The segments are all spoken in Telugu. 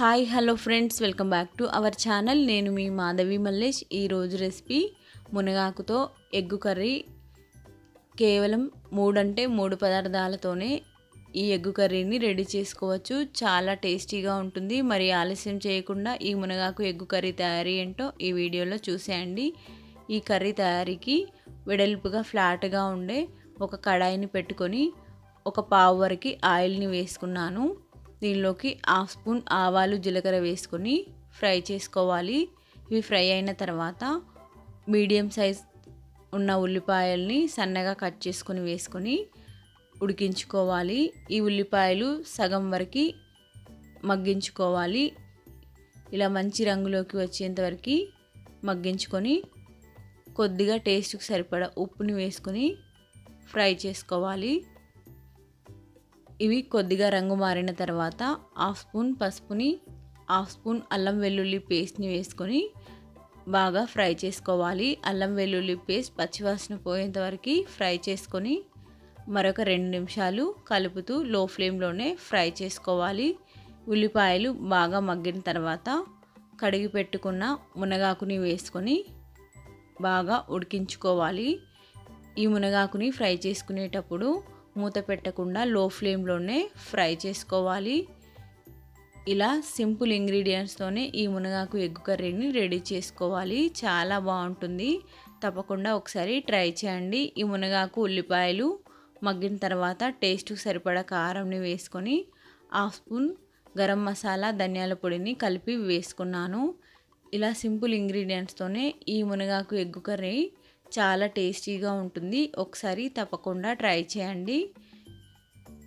Hi hello friends welcome back to our channel. నేను మీ మాధవి మల్లేష్. ఈరోజు రెసిపీ మునగాకుతో ఎగ్గు కర్రీ. కేవలం మూడంటే మూడు పదార్థాలతోనే ఈ ఎగ్గు కర్రీని రెడీ చేసుకోవచ్చు. చాలా టేస్టీగా ఉంటుంది. మరి ఆలస్యం చేయకుండా ఈ మునగాకు ఎగ్గు కర్రీ తయారీ ఏంటో ఈ వీడియోలో చూసేయండి. ఈ కర్రీ తయారీకి వెడల్పుగా ఫ్లాట్గా ఉండే ఒక కడాయిని పెట్టుకొని ఒక పావు వరకు ఆయిల్ని వేసుకున్నాను. దీనిలోకి హాఫ్ స్పూన్ ఆవాలు జీలకర్ర వేసుకొని ఫ్రై చేసుకోవాలి. ఇవి ఫ్రై అయిన తర్వాత మీడియం సైజ్ ఉన్న ఉల్లిపాయల్ని సన్నగా కట్ చేసుకొని వేసుకొని ఉడికించుకోవాలి. ఈ ఉల్లిపాయలు సగం వరకు మగ్గించుకోవాలి. ఇలా మంచి రంగులోకి వచ్చేంతవరకు మగ్గించుకొని కొద్దిగా టేస్ట్కి సరిపడా ఉప్పుని వేసుకొని ఫ్రై చేసుకోవాలి. ఇవి కొద్దిగా రంగు మారిన తర్వాత హాఫ్ స్పూన్ పసుపుని హాఫ్ స్పూన్ అల్లం వెల్లుల్లి పేస్ట్ని వేసుకొని బాగా ఫ్రై చేసుకోవాలి. అల్లం వెల్లుల్లి పేస్ట్ పచ్చివాసన పోయేంత వరకు ఫ్రై చేసుకొని మరొక రెండు నిమిషాలు కలుపుతూ లో ఫ్లేమ్లోనే ఫ్రై చేసుకోవాలి. ఉల్లిపాయలు బాగా మగ్గిన తర్వాత కడిగి పెట్టుకున్న మునగాకుని వేసుకొని బాగా ఉడికించుకోవాలి. ఈ మునగాకుని ఫ్రై చేసుకునేటప్పుడు మూత పెట్టకుండా లో ఫ్లేమ్లోనే ఫ్రై చేసుకోవాలి. ఇలా సింపుల్ ఇంగ్రీడియంట్స్తోనే ఈ మునగాకు ఎగ్గు కర్రీని రెడీ చేసుకోవాలి. చాలా బాగుంటుంది. తప్పకుండా ఒకసారి ట్రై చేయండి. ఈ మునగాకు ఉల్లిపాయలు మగ్గిన తర్వాత టేస్ట్కి సరిపడా కారంని వేసుకొని హాఫ్ స్పూన్ గరం మసాలా ధనియాల పొడిని కలిపి వేసుకున్నాను. ఇలా సింపుల్ ఇంగ్రీడియంట్స్తోనే ఈ మునగాకు ఎగ్గు కర్రీ చాలా టేస్టీగా ఉంటుంది. ఒకసారి తప్పకుండా ట్రై చేయండి.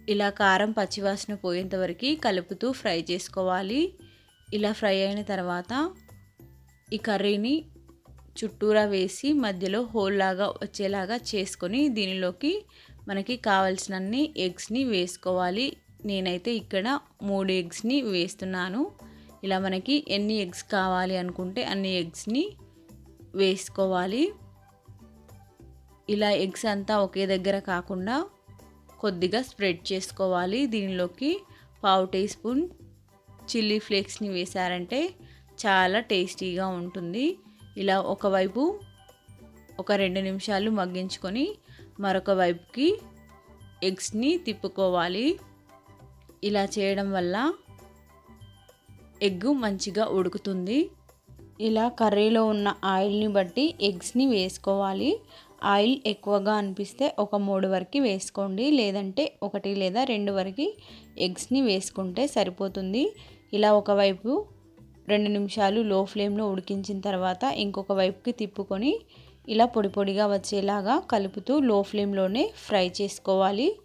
ఇలా కారం పచ్చివాసన పోయేంత వరకు కలుపుతూ ఫ్రై చేసుకోవాలి. ఇలా ఫ్రై అయిన తర్వాత ఈ కర్రీని చుట్టూరా వేసి మధ్యలో హోల్ లాగా వచ్చేలాగా చేసుకొని దీనిలోకి మనకి కావలసినన్ని ఎగ్స్ని వేసుకోవాలి. నేనైతే ఇక్కడ మూడు ఎగ్స్ని వేస్తున్నాను. ఇలా మనకి ఎన్ని ఎగ్స్ కావాలి అనుకుంటే అన్ని ఎగ్స్ని వేసుకోవాలి. ఇలా ఎగ్స్ అంతా ఒకే దగ్గర కాకుండా కొద్దిగా స్ప్రెడ్ చేసుకోవాలి. దీనిలోకి పావు టీ స్పూన్ చిల్లీ ఫ్లేక్స్ని వేశారంటే చాలా టేస్టీగా ఉంటుంది. ఇలా ఒకవైపు ఒక రెండు నిమిషాలు మగ్గించుకొని మరొక వైపుకి ఎగ్స్ని తిప్పుకోవాలి. ఇలా చేయడం వల్ల ఎగ్ మంచిగా ఉడుకుతుంది. ఇలా కర్రీలో ఉన్న ఆయిల్ని బట్టి ఎగ్స్ని వేసుకోవాలి. ఆయిల్ ఎక్కువగా అనిపిస్తే ఒక మూడు వరకు వేసుకోండి. లేదంటే ఒకటి లేదా రెండు వరకు ఎగ్స్ని వేసుకుంటే సరిపోతుంది. ఇలా ఒకవైపు రెండు నిమిషాలు లో ఫ్లేమ్లో ఉడికించిన తర్వాత ఇంకొక వైపుకి తిప్పుకొని ఇలా పొడి పొడిగా వచ్చేలాగా కలుపుతూ లో ఫ్లేమ్లోనే ఫ్రై చేసుకోవాలి.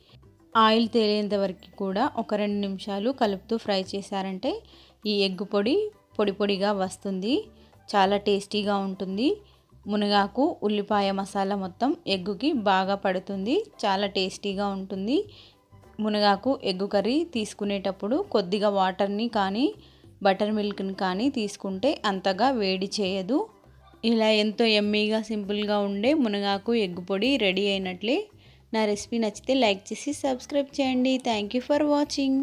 ఆయిల్ తేలేంత వరకు కూడా ఒక రెండు నిమిషాలు కలుపుతూ ఫ్రై చేశారంటే ఈ ఎగ్ పొడి పొడి పొడిగా వస్తుంది. చాలా టేస్టీగా ఉంటుంది. మునగాకు ఉల్లిపాయ మసాలా మొత్తం ఎగ్గుకి బాగా పడుతుంది. చాలా టేస్టీగా ఉంటుంది. మునగాకు ఎగ్గు కర్రీ తీసుకునేటప్పుడు కొద్దిగా వాటర్ని కానీ బటర్ మిల్క్ని కానీ తీసుకుంటే అంతగా వేడి చేయదు. ఇలా ఎంతో ఎమ్మీగా సింపుల్గా ఉండే మునగాకు ఎగ్గు పొడి రెడీ అయినట్లే. నా రెసిపీ నచ్చితే లైక్ చేసి సబ్స్క్రైబ్ చేయండి. Thank you for watching.